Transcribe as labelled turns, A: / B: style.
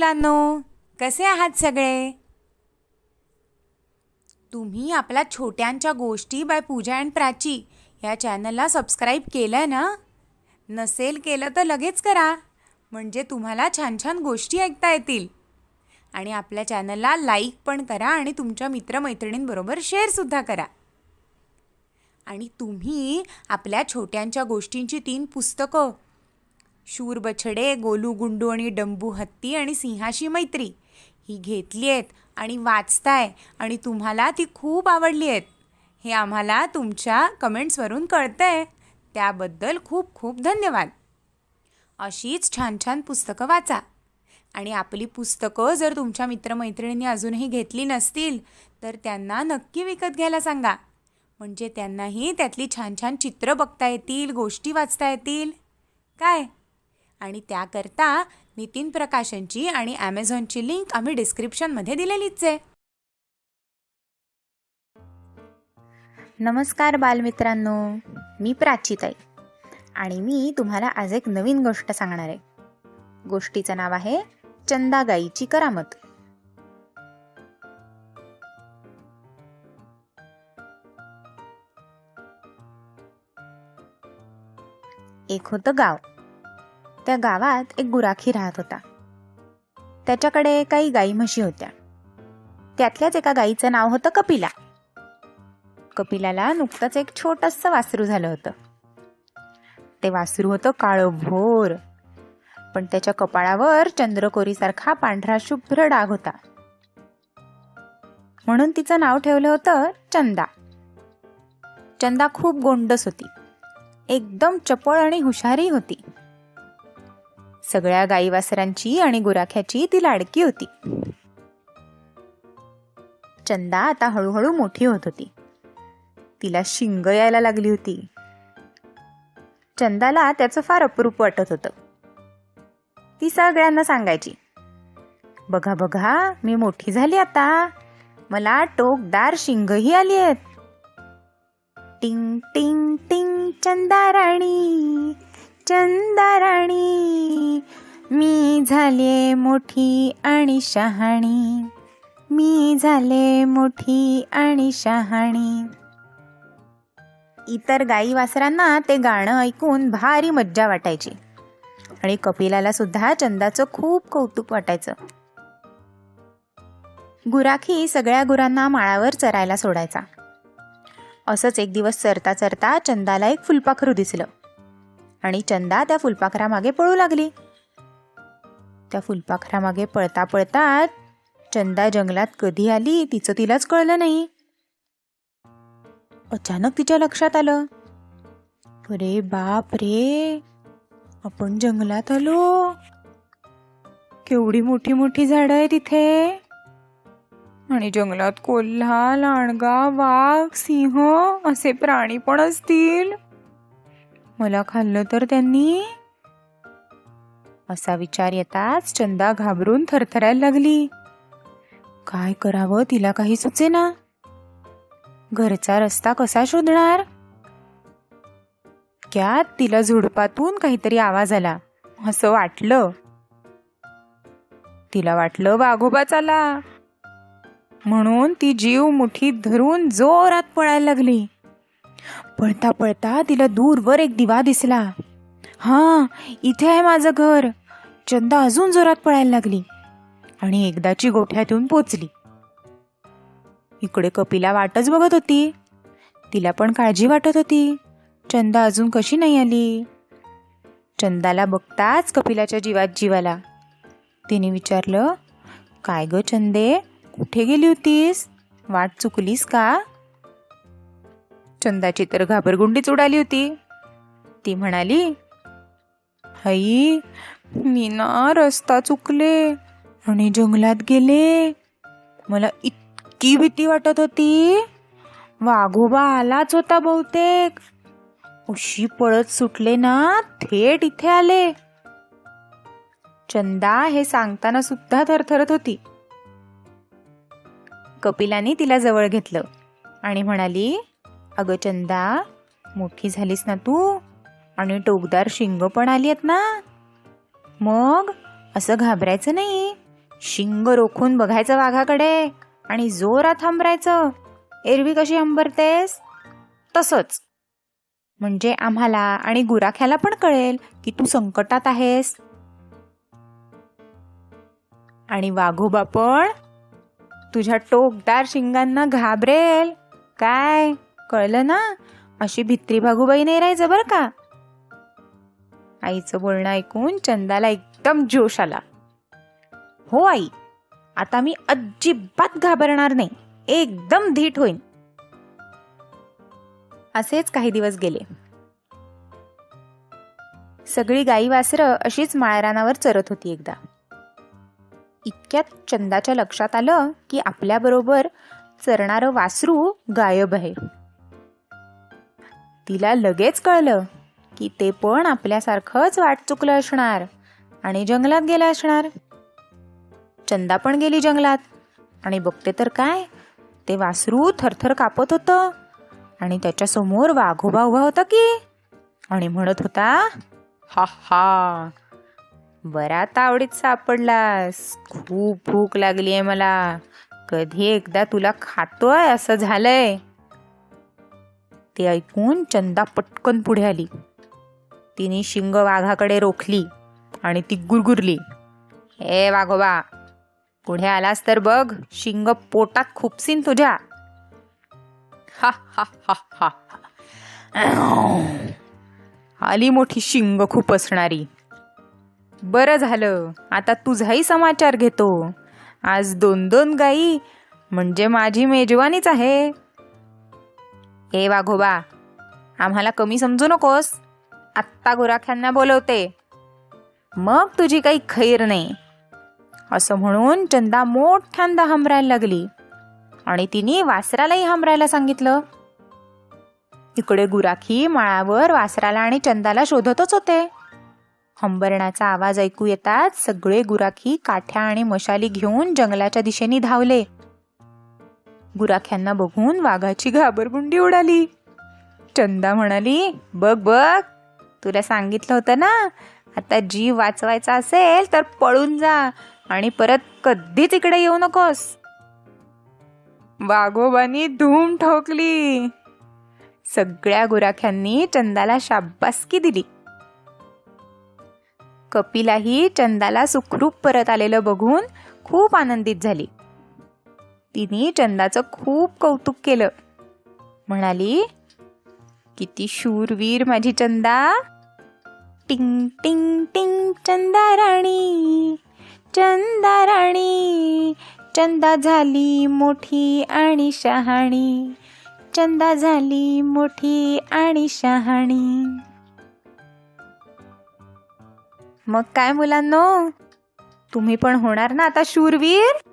A: मुलांनो कसे आहात सगळे? तुम्ही आपल्या छोट्यांच्या गोष्टी बाय पूजा अँड प्राची या चॅनलला सबस्क्राईब केलं ना? नसेल केलं तर लगेच करा. म्हणजे तुम्हाला छान छान गोष्टी ऐकता येतील. आणि आपल्या चॅनलला लाईक पण करा आणि तुमच्या मित्रमैत्रिणींबरोबर शेअरसुद्धा करा. आणि तुम्ही आपल्या छोट्यांच्या गोष्टींची तीन पुस्तकं शूर बछडे गोलू गुंडू आणि डंबू हत्ती आणि सिंहाशी मैत्री. ही घेतली आहेत आणि वाचताय आणि तुम्हाला ती खूप आवडली आहेत. हे आम्हाला तुमच्या कमेंट्सवरून कळतं आहे त्याबद्दल खूप खूप धन्यवाद. अशीच छान छान पुस्तकं वाचा. आणि आपली पुस्तकं जर तुमच्या मित्रमैत्रिणींनी अजूनही घेतली नसतील तर त्यांना नक्की विकत घ्यायला सांगा. म्हणजे त्यांनाही त्यातली छान छान चित्र बघता येतील गोष्टी वाचता येतील. काय? आणि त्याकरता नितीन प्रकाशनची आणि ॲमेझॉनची लिंक आम्ही डिस्क्रिप्शनमध्ये दिलेलीच आहे.
B: नमस्कार बालमित्रांनो मी प्राचीताई. आणि मी तुम्हाला आज एक नवीन गोष्ट सांगणार आहे. गोष्टीचं नाव आहे चंदा गाईची करामत. एक होतं गाव. त्या गावात एक गुराखी राहत होता. त्याच्याकडे काही गाई म्हशी होत्या. त्यातल्याच एका गाईचं नाव होतं कपिला. कपिलाला नुकतंच एक छोटस वासरू झालं होतं. ते वासरू होतं काळं भोर पण त्याच्या कपाळावर चंद्रकोरीसारखा पांढरा शुभ्र डाग होता. म्हणून तिचं नाव ठेवलं होतं चंदा. चंदा खूप गोंडस होती. एकदम चपळ आणि हुशारी होती. सगळ्या गाई वासरांची आणि गुराख्याची ती लाडकी होती. चंदा आता हळूहळू मोठी होत होती. तिला शिंग यायला लागली होती. चंदाला त्याचं फार अप्रूप वाटत होतं. ती सगळ्यांना सांगायची बघा बघा मी मोठी झाली आता. मला टोकदार शिंगही आली आहेत. टिंग टिंग टिंग चंदा राणी. चंदराणी मी झाले मोठी आणि शहाणी. मी झाले मोठी आणि शहाणी. इतर गाई वासरांना ते गाणं ऐकून भारी मज्जा वाटायची. आणि कपिलाला सुद्धा चंदाचं खूप कौतुक वाटायचं. गुराखी सगळ्या गुरांना माळावर चरायला सोडायचा. असंच एक दिवस चरता चरता चंदाला एक फुलपाखरू दिसलं. आणि चंदा त्या फुलपाखरामागे पळू लागली. त्या फुलपाखरामागे पळता पळतात चंदा जंगलात कधी आली तिचं तिलाच कळलं नाही. अचानक तिच्या लक्षात आलं. अरे बाप रे आपण जंगलात आलो. केवढी मोठी मोठी झाडं आहे तिथे आणि जंगलात कोल्हा लांडगा वाघ सिंह असे प्राणी पण असतील. मला खाल्लं तर त्यांनी. असा विचार येताच चंदा घाबरून थरथरायला लागली. काय करावं तिला काही सुचेना घरचा रस्ता कसा शोधणार? त्यात तिला झुडपातून काहीतरी आवाज आला. असं वाटलं. तिला वाटलं वाघोबाच आला म्हणून ती जीव मुठीत धरून जोरात पळायला लागली. पळता पळता तिला दूरवर एक दिवा दिसला. हा इथे आहे माझं घर. चंदा अजून जोरात पळायला लागली आणि एकदाची गोठ्यातून पोचली. इकडे कपिला वाटच बघत होती. तिला पण काळजी वाटत होती. चंदा अजून कशी नाही आली? चंदाला बघताच कपिलाच्या जीवात जीवाला. तिने विचारलं काय ग चंदे कुठे गेली होतीस? वाट चुकलीस का? चंदाची तर घाबरगुंडीच उडाली होती. ती म्हणाली आई मी ना रस्ता चुकले आणि जंगलात गेले. मला इतकी भीती वाटत होती. वाघोबा आलाच होता बहुतेक. उशी पळत सुटले ना थेट इथे आले. चंदा हे सांगताना सुद्धा थरथरत होती. कपिलाने तिला जवळ घेतलं आणि म्हणाली अगं चंदा मोठी झालीस ना तू? आणि टोकदार शिंग पण आली आहेत ना? मग? असं घाबरायचं नाही. शिंग रोखून बघायचं वाघाकडे आणि जोरात हंबरायचं. एरवी कशी हंबरतेस? तसंच. म्हणजे आम्हाला आणि गुराख्याला पण कळेल की तू संकटात आहेस. आणि वाघोबा पण? तुझ्या टोकदार शिंगांना घाबरेल. काय? कळलं ना? अशी भित्री भागूबाई नाही राहायचं बरं का? आईचं बोलणं ऐकून चंदाला एकदम जोश आला. हो आई आता मी अजिबात घाबरणार नाही. एकदम धीट होईन. असेच काही दिवस गेले. सगळी गाई वासरं अशीच माळरानावर चरत होती एकदा. इतक्यात चंदाच्या लक्षात आलं की आपल्याबरोबर चरणारं वासरू गायब आहे. तिला लगेच कळलं की ते पण आपल्यासारखंच वाट चुकलं असणार आणि जंगलात गेलं असणार. चंदा पण गेली जंगलात आणि बघते तर काय ते वासरू थरथर कापत होतं आणि त्याच्यासमोर वाघोबा उभा होता की आणि म्हणत होता हा हा बरा तावडीत सापडलास खूप भूक लागली आहे मला. कधी एकदा तुला खातोय असं झालंय. ते ऐकून चंदा पटकन पुढे आली. तिने शिंग वाघाकडे रोखली आणि ती गुरगुरली. ए वाघोबा पुढे आलास तर बघ शिंग पोटात खुपसीन तुझ्या. हा हा हा हा. आली मोठी शिंग खूप असणारी. बरं झालं आता तुझाही समाचार घेतो. आज दोन दोन गाई म्हणजे माझी मेजवानीच आहे. ए वाघोबा आम्हाला कमी समजू नकोस. आत्ता गुराख्यांना बोलवते. मग तुझी काही खैर नाही. असं म्हणून चंदा मोठ्यांदा हमरायला लागली. आणि तिने वासरालाही हमरायला सांगितलं. इकडे गुराखी माळावर वासराला आणि चंदाला शोधतच होते. हंबरण्याचा आवाज ऐकू येताच सगळे गुराखी काठ्या आणि मशाली घेऊन जंगलाच्या दिशेने धावले. गुराख्यांना बघून वाघाची घाबरगुंडी उडाली. चंदा म्हणाली बघ बघ तुला सांगितलं होतं ना आता जीव वाचवायचा असेल तर पळून जा आणि परत कधीच इकडे येऊ नकोस. वाघोबानी धूम ठोकली. सगळ्या गुराख्यांनी चंदाला शाब्बासकी दिली. कपिलाही चंदाला सुखरूप परत आलेलं बघून खूप आनंदित झाली. तिने चंदाचं खूप कौतुक केलं. म्हणाली किती शूरवीर माझी चंदा. टिंग टिंग टिंग चंदा राणी चंदा राणी. चंदा झाली मोठी आणि शहाणी. चंदा झाली मोठी आणि शहाणी. मग काय मुलांनो? तुम्ही पण होणार ना आता शूरवीर?